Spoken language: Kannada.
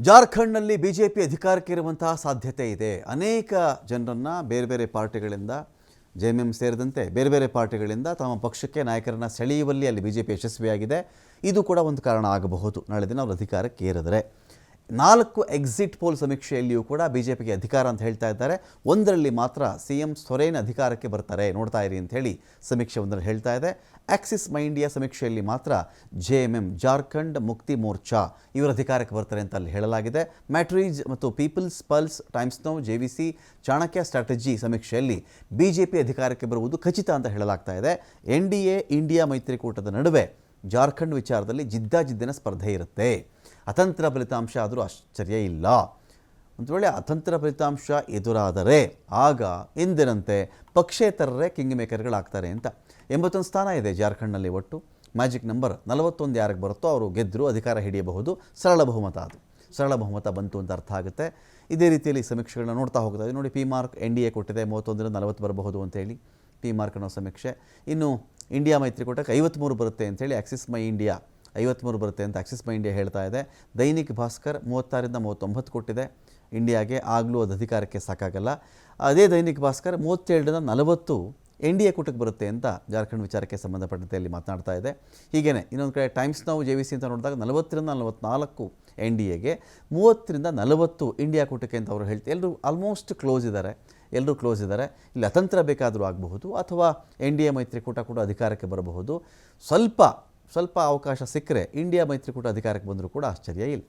ಜಾರ್ಖಂಡ್ನಲ್ಲಿ ಬಿ ಜೆ ಪಿ ಅಧಿಕಾರಕ್ಕೆ ಇರುವಂತಹ ಸಾಧ್ಯತೆ ಇದೆ. ಅನೇಕ ಜನರನ್ನು ಬೇರೆ ಬೇರೆ ಪಾರ್ಟಿಗಳಿಂದ, ಜೆ ಎಂ ಎಂ ಸೇರಿದಂತೆ ಬೇರೆ ಬೇರೆ ಪಾರ್ಟಿಗಳಿಂದ ತಮ್ಮ ಪಕ್ಷಕ್ಕೆ ನಾಯಕರನ್ನು ಸೆಳೆಯುವಲ್ಲಿ ಅಲ್ಲಿ ಬಿ ಜೆ ಪಿ ಯಶಸ್ವಿಯಾಗಿದೆ. ಇದು ಕೂಡ ಒಂದು ಕಾರಣ ಆಗಬಹುದು. ನಾಳೆ ದಿನ ಅವರು ಅಧಿಕಾರಕ್ಕೆ ಏರಿದರೆ ನಾಲ್ಕು ಎಕ್ಸಿಟ್ ಪೋಲ್ ಸಮೀಕ್ಷೆಯಲ್ಲಿಯೂ ಕೂಡ ಬಿ ಜೆ ಪಿಗೆ ಅಧಿಕಾರ ಅಂತ ಹೇಳ್ತಾ ಇದ್ದಾರೆ. ಒಂದರಲ್ಲಿ ಮಾತ್ರ ಸಿ ಎಂ ಸೊರೇನ್ ಅಧಿಕಾರಕ್ಕೆ ಬರ್ತಾರೆ. ನೋಡ್ತಾ ಇರಿ ಅಂತ ಹೇಳಿ ಸಮೀಕ್ಷೆ ಒಂದರಲ್ಲಿ ಹೇಳ್ತಾ ಇದೆ. ಆಕ್ಸಿಸ್ ಮೈ ಇಂಡಿಯಾ ಸಮೀಕ್ಷೆಯಲ್ಲಿ ಮಾತ್ರ J M M Jharkhand Mukti Morcha ಇವರ ಅಧಿಕಾರಕ್ಕೆ ಬರ್ತಾರೆ ಅಂತ ಅಲ್ಲಿ ಹೇಳಲಾಗಿದೆ. ಮ್ಯಾಟ್ರೀಜ್ ಮತ್ತು peoples pulse Times Now J V C Chanakya strategy ಸಮೀಕ್ಷೆಯಲ್ಲಿ ಬಿ ಜೆ ಪಿ ಅಧಿಕಾರಕ್ಕೆ ಬರುವುದು ಖಚಿತ ಅಂತ ಹೇಳಲಾಗ್ತಾ ಇದೆ. ಎನ್ ಡಿ ಎ ಇಂಡಿಯಾ ಮೈತ್ರಿಕೂಟದ ನಡುವೆ ಜಾರ್ಖಂಡ್ ವಿಚಾರದಲ್ಲಿ ಜಿದ್ದಾಜಿದ್ದಿನ ಸ್ಪರ್ಧೆ ಇರುತ್ತೆ. ಅತಂತ್ರ ಫಲಿತಾಂಶ ಆದರೂ ಆಶ್ಚರ್ಯ ಇಲ್ಲ. ಒಂದು ವೇಳೆ ಅತಂತ್ರ ಫಲಿತಾಂಶ ಎದುರಾದರೆ ಆಗ ಎಂದಿನಂತೆ ಪಕ್ಷೇತರರೇ ಕಿಂಗ್ ಮೇಕರ್ಗಳಾಗ್ತಾರೆ ಅಂತ. ಎಂಬತ್ತೊಂದು ಸ್ಥಾನ ಇದೆ ಜಾರ್ಖಂಡ್ನಲ್ಲಿ ಒಟ್ಟು. ಮ್ಯಾಜಿಕ್ ನಂಬರ್ ನಲವತ್ತೊಂದು ಯಾರಿಗೆ ಬರುತ್ತೋ ಅವರು ಗೆದ್ದರು ಅಧಿಕಾರ ಹಿಡಿಯಬಹುದು. ಸರಳ ಬಹುಮತ ಅದು. ಸರಳ ಬಹುಮತ ಬಂತು ಅಂತ ಅರ್ಥ ಆಗುತ್ತೆ. ಇದೇ ರೀತಿಯಲ್ಲಿ ಸಮೀಕ್ಷೆಗಳನ್ನ ನೋಡ್ತಾ ಹೋಗ್ತಾ ನೋಡಿ, P mark N D A ಕೊಟ್ಟಿದೆ. ಮೂವತ್ತೊಂದರಿಂದ ನಲವತ್ತು ಬರಬಹುದು ಅಂತೇಳಿ ಪಿ ಮಾರ್ಕ್ ಅನ್ನೋ ಸಮೀಕ್ಷೆ. ಇನ್ನು ಇಂಡಿಯಾ ಮೈತ್ರಿಕೂಟಕ್ಕೆ ಐವತ್ತ್ಮೂರು ಬರುತ್ತೆ ಅಂತೇಳಿ ಆಕ್ಸಿಸ್ ಮೈ ಇಂಡಿಯಾ ಐವತ್ತ್ಮೂರು ಬರುತ್ತೆ ಅಂತ ಆಕ್ಸಿಸ್ ಮೈ ಇಂಡಿಯಾ ಹೇಳ್ತಾ ಇದೆ. ದೈನಿಕ್ ಭಾಸ್ಕರ್ ಮೂವತ್ತಾರಿಂದ ಮೂವತ್ತೊಂಬತ್ತು ಕೊಟ್ಟಿದೆ. ಇಂಡಿಯಾಗೆ ಆಗಲೂ ಅದು ಅಧಿಕಾರಕ್ಕೆ ಸಾಕಾಗಲ್ಲ. ಅದೇ ದೈನಿಕ್ ಭಾಸ್ಕರ್ ಮೂವತ್ತೇಳರಿಂದ ನಲವತ್ತು ಎನ್ ಡಿ ಎ ಕೂಟಕ್ಕೆ ಬರುತ್ತೆ ಅಂತ ಜಾರ್ಖಂಡ್ ವಿಚಾರಕ್ಕೆ ಸಂಬಂಧಪಟ್ಟಂತೆ ಅಲ್ಲಿ ಮಾತನಾಡ್ತಾ ಇದೆ. ಹೀಗೇನೆ ಇನ್ನೊಂದು ಕಡೆ ಟೈಮ್ಸ್ ನಾವು ಜೆ ವಿ ಸಿ ಅಂತ ನೋಡಿದಾಗ ನಲವತ್ತರಿಂದ ನಲವತ್ತ್ನಾಲ್ಕು ಎನ್ ಡಿ ಎಗೆ ಮೂವತ್ತರಿಂದ ನಲವತ್ತು ಇಂಡಿಯಾ ಕೂಟಕ್ಕೆ ಅಂತ ಅವರು ಹೇಳ್ತಾರೆ ಎಲ್ಲರೂ ಆಲ್ಮೋಸ್ಟ್ ಕ್ಲೋಸ್ ಇದ್ದಾರೆ ಎಲ್ಲರೂ ಕ್ಲೋಸ್ ಇದ್ದಾರೆ ಇಲ್ಲಿ, ಅತಂತ್ರ ಬೇಕಾದರೂ ಆಗಬಹುದು ಅಥವಾ ಎನ್ ಡಿ ಎ ಮೈತ್ರಿಕೂಟ ಕೂಡ ಅಧಿಕಾರಕ್ಕೆ ಬರಬಹುದು. ಸ್ವಲ್ಪ ಸ್ವಲ್ಪ ಅವಕಾಶ ಸಿಕ್ಕರೆ ಇಂಡಿಯಾ ಮೈತ್ರಿಕೂಟ ಅಧಿಕಾರಕ್ಕೆ ಬಂದರೂ ಕೂಡ ಆಶ್ಚರ್ಯ ಇಲ್ಲ.